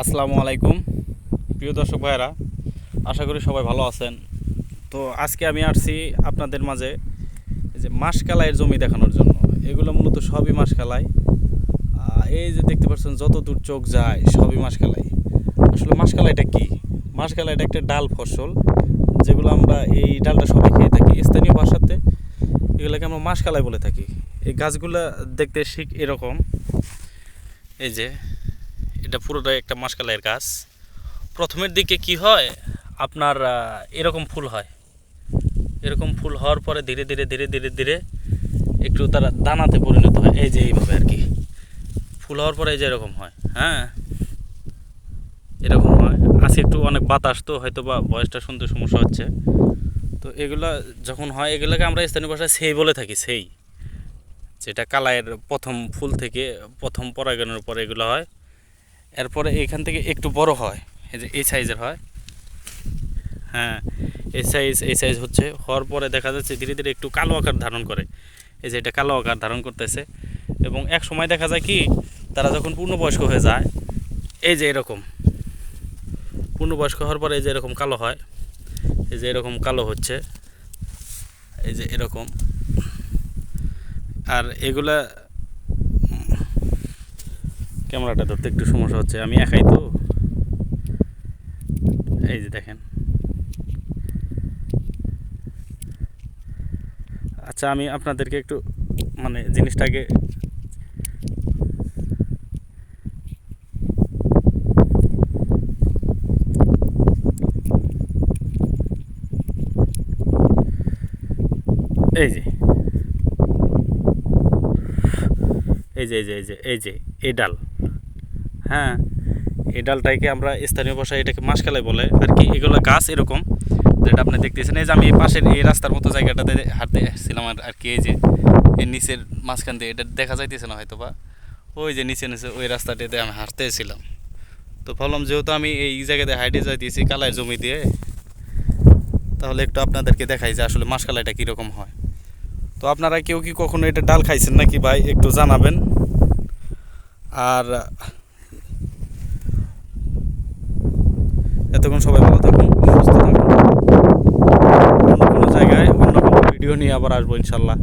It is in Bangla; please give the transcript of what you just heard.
আসসালামু আলাইকুম। প্রিয় দর্শক ভাইয়েরা, আশা করি সবাই ভালো আছেন। তো আজকে আমি আসছি আপনাদের মাঝে যে মাসকালাইয়ের জমি দেখানোর জন্য। এগুলো মূলত সবই মাসকালাই এই যে দেখতে পাচ্ছেন যত দূর চোখ যায়, সবই মাসকালাই আসলে মাসকালাইটা কি? মাসকালাইটা একটা ডাল ফসল, যেগুলো আমরা এই ডালটা সবাই খেয়ে থাকি। স্থানীয় ভাষাতে এগুলোকে আমরা মাসকালাই বলে থাকি। এই গাছগুলো দেখতে ঠিক এরকম। এই যে এটা পুরোটাই একটা মাসকালাইয়ের গাছ। প্রথমের দিকে কি হয়? আপনার এরকম ফুল হয়। এরকম ফুল হওয়ার পরে ধীরে ধীরে ধীরে ধীরে ধীরে একটু তারা দানাতে পরিণত হয়। এই যে এইভাবে আর কি। ফুল হওয়ার পরে এই যে এরকম হয়। হ্যাঁ? এরকম হয়। আজকে একটু অনেক বাতাস তো হয়তো বা বয়সটা শুনতে সমস্যা হচ্ছে। তো এগুলো যখন হয়, এগুলোকে আমরা স্থানীয় ভাষায় সেই বলে থাকি, সেই। যেটা কালাইয়ের প্রথম ফুল থেকে প্রথম পরাগণের পরে এগুলো হয়। এরপরে এখান থেকে একটু বড় হয়, এই যে এই সাইজের হয়। হ্যাঁ এই সাইজ এই সাইজ হচ্ছে, হওয়ার পরে দেখা যাচ্ছে ধীরে ধীরে একটু কালো আকার ধারণ করে। এই যে এটা কালো আকার ধারণ করতেছে। এবং এক সময় দেখা যায় কি, তারা যখন পূর্ণবয়স্ক হয়ে যায়, এই যে এরকম। পূর্ণবয়স্ক হওয়ার পরে এই যে এরকম কালো হয়, এই যে এরকম কালো হচ্ছে, এই যে এরকম। আর এগুলা ক্যামেরাটা ধরতে একটু সমস্যা হচ্ছে, আমি একাই তো। এই যে দেখেন। আচ্ছা আমি আপনাদেরকে একটু মানে জিনিসটাকে এই যে। এই যে এই যে এই যে, এই ডাল। হ্যাঁ এই ডালটাকে আমরা স্থানীয় ভাষায় এটাকে মাসকালাই বলে। আর কি, এগুলো গাছ এরকম, যেটা আপনি দেখতেছেন। এই যে আমি এই পাশের এই রাস্তার মতো জায়গাটাতে হাঁটতে এসেছিলাম আর আর কি, এই যে এই নিচের মাঝখান দিয়ে, এটা দেখা যাইতেছে না হয়তো বা ওই যে নিচে নিচে, ওই রাস্তাটাতে আমি হাঁটতে এসেছিলাম তো ভাবলাম যেহেতু আমি এই জায়গাতে হাইটে যাইতেছি কালাই জমি দিয়ে, তাহলে একটু আপনাদেরকে দেখাই যে আসলে মাসকালাইটা কীরকম হয়। তো আপনারা কেউ কি কখনো এটা ডাল খাইছেন নাকি ভাই? একটু জানাবেন। আর এতক্ষণ সবাই ভালো থাকুন, সুস্থ থাকুন। অন্য কোনো জায়গায় অন্য কোনো ভিডিও নিয়ে আবার আসব, ইনশাল্লাহ।